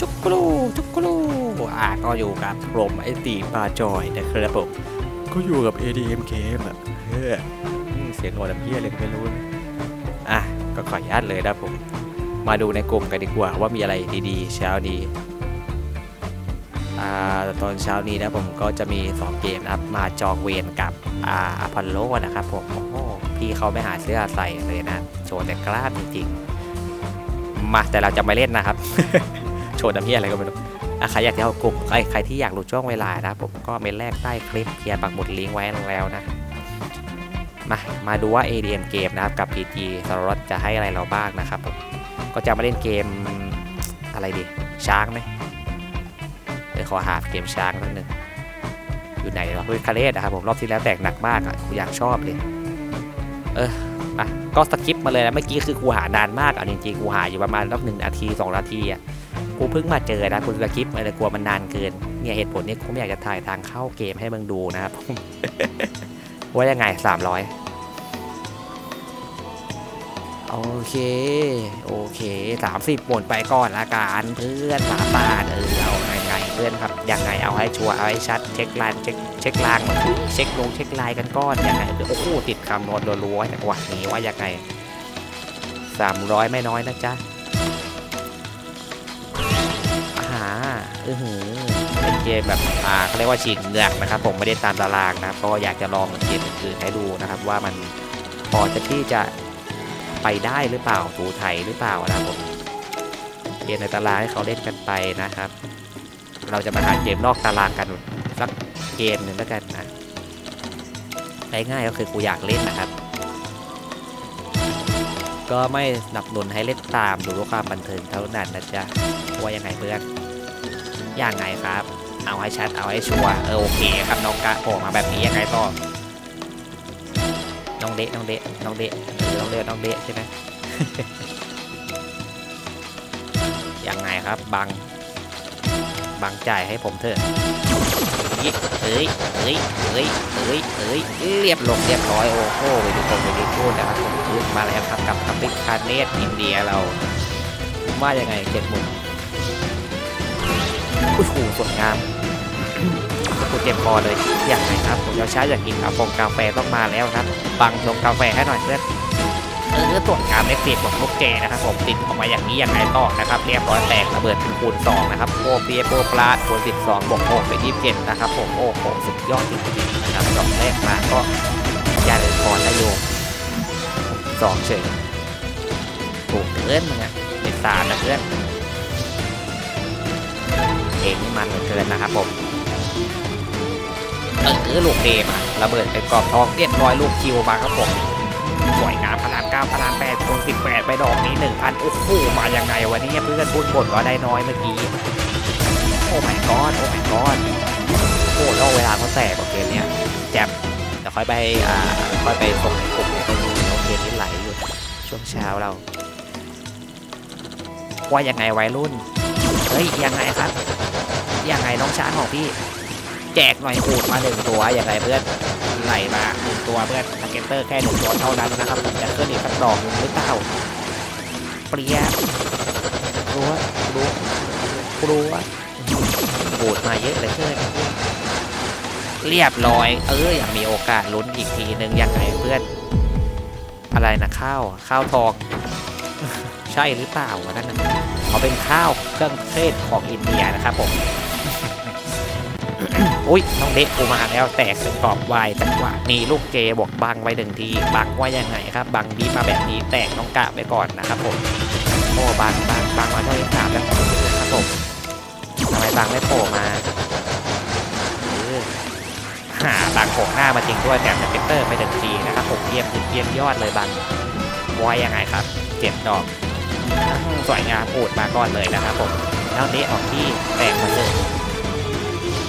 จุกกรูจุกกรูอ่าก็อยู่กับผมไอตีปาจอยนะครับผมก็อยู่กับ ADM เกมอะเฮ้ยอืมเสียงโง่ดำเพี้ยเลยไม่รู้นะอะก็ขออนุญาตเลยนะผม มาดูในกลุ่มกันดีกว่าว่ามีอะไรดีๆ เช้านี้อ่าตอนเช้านี้นะผมก็จะมี 2 เกมนะครับมาจองเวนกับอ่าอพอลโลนะครับผมโอ้โหพี่เขาไม่หาเสื้อใส่เลยนะ โชว์แต่กล้ามจริงๆมาแต่เราจะไม่เล่นนะครับ โชว์น้ำเพี้ยอะไรก็ไม่รู้ใครอยากจะเอากลุ่มใครที่อยากรู้ช่วงเวลานะผมก็เมนแรกใต้คลิปเพียร์ปักหมุดลิงก์ไว้แล้วนะมามาดูว่า ADM เกมนะครับกับ PG สล็อตจะให้อะไรเราบ้างนะครับผมก็จะมาเล่นเกมอะไรดีช้างไหมเดี๋ยวขอหาเกมช้างนิดนึงอยู่ไหนวะเฮ้ยคาเลสนะครับผมรอบที่แล้วแตกหนักมากอะกูอยากชอบเลยเอออะก็สกิปมาเลยนะเมื่อกี้คือกูหานานมากอะจริงๆกูหาอยู่ประมาณรอบหนึ่งนาทีสองนาทีอะ กูเพิ่งมาเจอนะคุณสคริปต์เลยกลัวมันนานเกิน เนี่ยเหตุผลนี้กูไม่อยากจะถ่ายทางเข้าเกมให้มึงดูนะครับว่ายังไง300โอเค โอเค30หมดไปก่อนละกันเพื่อนสามบาทเออเอาไงเพื่อนครับยังไงเอาให้ชัวร์เอาให้ชัดเช็คไลน์เช็คเช็คลางเช็คลงเช็คลน์กันก่อนยังไงโอ้โหติดคำนวณรัวๆจังหวะนี้ว่ายังไง300ไม่น้อยนะจ๊ะ ออหือเป็นเกมแบบอ่าเขาเรียกว่าฉีกเหงือกนะครับผมไม่ได้ตามตารางนะครับก็อยากจะลองเกมอื่นๆให้ดูนะครับ ว่ามันพอจะที่จะไปได้หรือเปล่าถูไถหรือเปล่านะครับผมเกมในตารางให้เขาเล่นกันไปนะครับ เราจะมาหาเกมนอกตารางกันสักเกมหนึ่งแล้วกันนะง่ายๆก็คือกูอยากเล่นนะครับ ก็ไม่สนับสนุนให้เล่นตามดูเพื่อความบันเทิงเท่านั้นนะจ๊ะว่ายังไงเพื่อน ยังไงครับ เอาให้ชัดเอาให้ชัวเออโอเคครับน้องกะโผล่มาแบบนี้ยังไงต่อน้องเดะน้องเดะน้องเดะน้องเดะน้องเดะใช่ไหมยังไงครับบังบังจ่ายให้ผมเถอะเอ้ยเอ้ยเอ้ยเอ้ยเอ้ยเรียบลงเรียบร้อยโอ้โหไปดูคนไปดูพูดนะครับผมขึ้นมาแล้วครับกับทัพพิคาเนตอินเดียเราว่ายังไงเจ็ดหมุน อุ้ยโหสวยงามกูเจ็บคอเลยอย่างไรครับผมจะใช้อยากกินกาแฟกาแฟต้องมาแล้วครับบังชงกาแฟให้หน่อยเพื่อนเออตรวจงามเล็กติดของลูกเกนะครับผมติดออกมาอย่างนี้อยังไงต่อนะครับเรียบร้อยแตกระเบิดเป็นคูณ2นะครับโอเปียโปปลาดคูณ12บวก6เป็น27นะครับผมโอ้โหสุดยอดจริงๆนะครับดอกแรกมาก็ยาเลยคอนได้โยมสองเฉยถูกเกินมึงอะติดตามนะเพื่อน เองนี่มันเกินนะครับผมเออลูกเดมาระเบิดเป็นกรอบทองเรียบร้อยลูกคิวมาครับผมสวยงามพลังเก้าพลังแปดคูณสิบแปดไปดอกนี้หนึ่งพันโอ้โหมายังไงวะเนี่ยเพื่อนบุญบ่นว่าได้น้อยเมื่อกี้โอ้ไม่กอดโอ้ไม่กอดโอ้แล้วเวลาเขาแตกกว่าเกมเนี้ยแจมเดี๋ยวค่อยไปอ่าค่อยไปส่งในกลุ่มโอเคนี่ไหลอยู่ช่วงเช้าเราว่ายังไงวัยรุ่น เฮ้ย ยังไงครับ ยังไงน้องช้างของพี่ แจกหน่อยอูดมาหนึ่งตัวยังไงเพื่อนไหลมาหนึ่งตัวเพื่อนสเก็ตเตอร์แค่หนึ่งตัวเท่านั้นนะครับผมจะขึ้นอีกสักดอกหนึ่งหรือเปล่าเปรี้ยรู้ว่ารู้รู้ว่าอูดมาเยอะเลยเพื่อนเรียบร้อย เออยังมีโอกาสลุ้นอีกทีหนึ่งยังไงเพื่อน อะไรนะข้าวข้าวทองใช่หรือเปล่าวะนั่นนะเขาเป็นข้าวเครื่องเทศของอินเดียนะครับผม อุ้ยน้องเด็กกูมาแล้วแตกกรอบวายจังหวะนี้ลูกเจบอกบังไว้หนึ่งทีบังว่ายังไงครับบังบีมาแบบนี้แตกน้องกะไปก่อนนะครับผมโอ้บังบังบังมาเท่าที่สามแล้วครับผมทำไมบังไม่โผล่มาหาบังโผล่หน้ามาจริงด้วยแต่สเปกเตอร์ไปหนึ่งทีนะครับผมเยี่ยมเยี่ยมยอดเลยบังว่ายังไงครับเจ็ดดอกสวยงามปูดมาก่อนเลยนะครับผมแล้วนี้ออกที่แตกมาเลย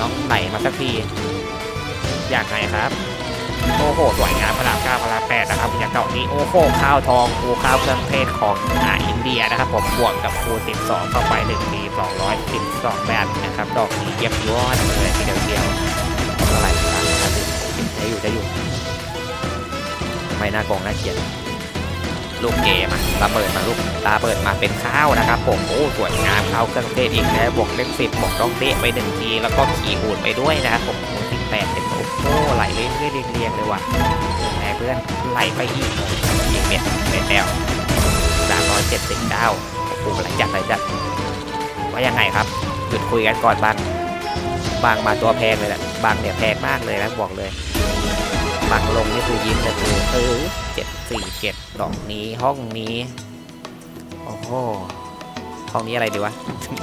ต้องไหลมาสักที อยากไงครับ โอ้โห สวยงามพลาเก้าพลาแปดนะครับอย่างเก่านี้โอ้โหข้าวทองคูข้าวเครื่องเทศของอ่าอินเดียนะครับ ผมบวกกับคู12เข้าไป1ปี212แบบนะครับ ดอกนี้เยี่ยมยอดเลยทีเดียวเดียวเท่าไหร่ครับได้อยู่ได้อยู่ ไม่น่ากองน่าเกลียด ลูกเกมอะตาเปิดมาลูกตาเปิดมาเป็นข้าวนะครับผมโอ้สวยงามข้าวเครื่องเทศอีกแล้วบวกเลขสิบบวกต้องเดะไปหนึ่งทีแล้วก็ขี่หูดไปด้วยนะครับผมสิบแปดเป็นโอ้โหไหลเรื่อยๆเรียงๆเลยว่ะแหมเพื่อนไหลไปอีกอีกเม็ดเม็ดแล้วสามร้อยเจ็ดสิบเก้าโอ้โหไหลจัดไหลจัดว่ายังไงครับหยุดคุยกันก่อนบางบางมาตัวแพงเลยแหละบางเนี่ยแพงมากเลยนะบอกเลย บังลงนี่คือยิ้มแต่คือเออเจ็ดสี่เจ็ดดอกนี้ห้องนี้ โอ้โหห้องนี้อะไรดีวะ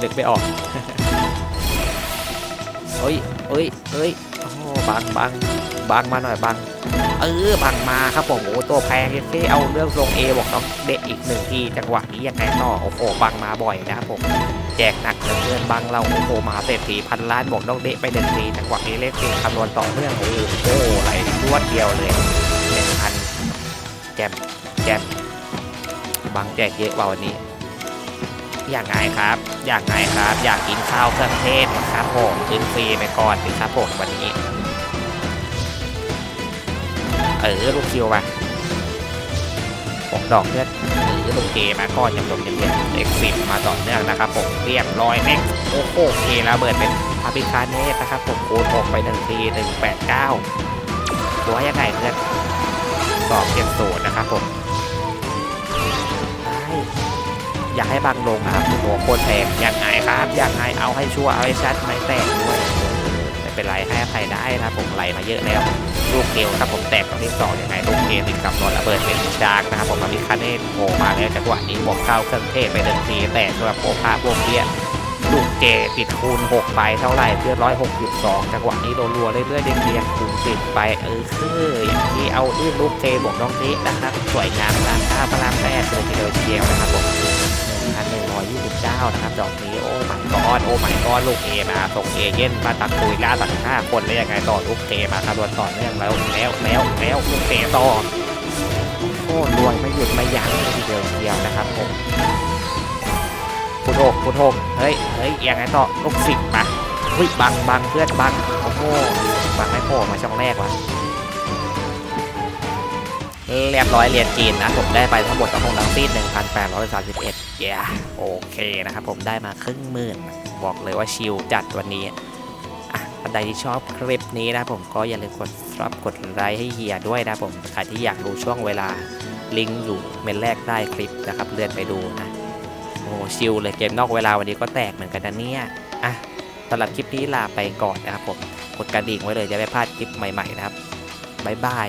นึกไม่ออกเฮ้ยเฮ้ยเฮ้ยโอ้บังบังบังมาหน่อยบังเออบังมาครับผมโอ้ตัวแพงเท่เอาเรื่องทรงเอบอกต้องเด็กอีกหนึ่งทีจังหวะนี้ยังไงต่อโอ้โหบังมาบ่อยนะครับผมแจกหนักเหลือเกินบังเราโอ้โหมาเศรษฐีพันล้านบอกต้องเดะไปหนึ่งทีจังหวะนี้เลขสี่คำนวณต่อเนื่องโอ้โหไหลร วดเดียวเลยหนึ่งพันแจมแจมบังแจกเยอะกว่าวันนี้ อย่างไงครับ อย่างไงครับ อยากกินข้าวเครื่องเทศครับผมกินฟรีไปก่อนสิครับผมวันนี้ เออลูกคิวมาผมดอกเลือดหรือลูกเกมาก่อนยังลงยังเย็นเอ็กซิมาต่อเนื่องนะครับผมเรียบร้อยเน็กโอ้โหเคแล้วเบิดเป็นพาพิคาเนสนะครับผมคูณหกไปหนึ่งทีหนึ่งแปดเก้า ตัวยังไงเพื่อนสอบเก็บสูตรนะครับผมอยากให้บางลงครับคุณโคตรแพงยังไงครับยังไงเอาให้ชัวร์เอาให้ชัดไม่แตกด้วยไม่เป็นไรให้อภัยได้นะผมไหลมาเยอะแล้วลูกเกลครับผมแตกตรงที่สองยังไงลูกเกลติดกับนนระเบิดเป็นดาร์กนะครับผมมาพิคาเนตโผล่มาแล้วจังหวะนี้บวกเข้าเครื่องเทศไปหนึ่งทีแต่สำหรับโปพาพวกเนี้ย ลูกเกติดคูณ 6 ไปเท่าไหร่เพื่อนร้อยหกสิบสองจังหวะนี้รัวๆเรื่อยๆเรียงๆคูณสิบไปเออคืออย่างที่เอาลื่นลูกเกบวกน้องเทนะครับสวยงามพลามข้าพลามแรกเลยทีเดียวเชียวนะครับผมหนึ่งพันหนึ่งร้อยยี่สิบเก้านะครับดอกนี้โอ้ไม่กอดโอ้ไม่กอดลูกเอมาส่งเอเย่นมาตัดคุยล่าตัดห้าคนแล้ยังไงต่อลูกเทมาครับรวนต่อเนื่องแล้วแล้วแล้วแล้วลูกเทต่อโอ้รวยไม่หยุดไม่ยั้งเลยทีเดียวเชียวนะครับผม พุทโธพุทเฮ้ยเฮ้ยยังไงต่อลูกสิบมาเฮ้ยบังบังเพื่อนบังโอ้โหบังไม่โผล่มาช่องแรกวะเรียบร้อยเรียนจีนนะผมได้ไปทั้งหมดกับของทั้งสิ้น1,831เย้โอเคนะครับผมได้มาครึ่งหมื่นบอกเลยว่าชิลจัดวันนี้อะท่านใดที่ชอบคลิปนี้นะผมก็อย่าลืมกดซับกดไลค์ให้เฮียด้วยนะผมใครที่อยากดูช่วงเวลาลิงก์อยู่เมนแรกใต้คลิปนะครับเลื่อนไปดูนะ โอ้ชิลเลยเกมนอกเวลาวันนี้ก็แตกเหมือนกันนะเนี่ยอะสำหรับคลิปนี้ลาไปก่อนนะครับผมกดกระดิ่งไว้เลยจะไม่พลาดคลิปใหม่ๆนะครับบ๊ายบาย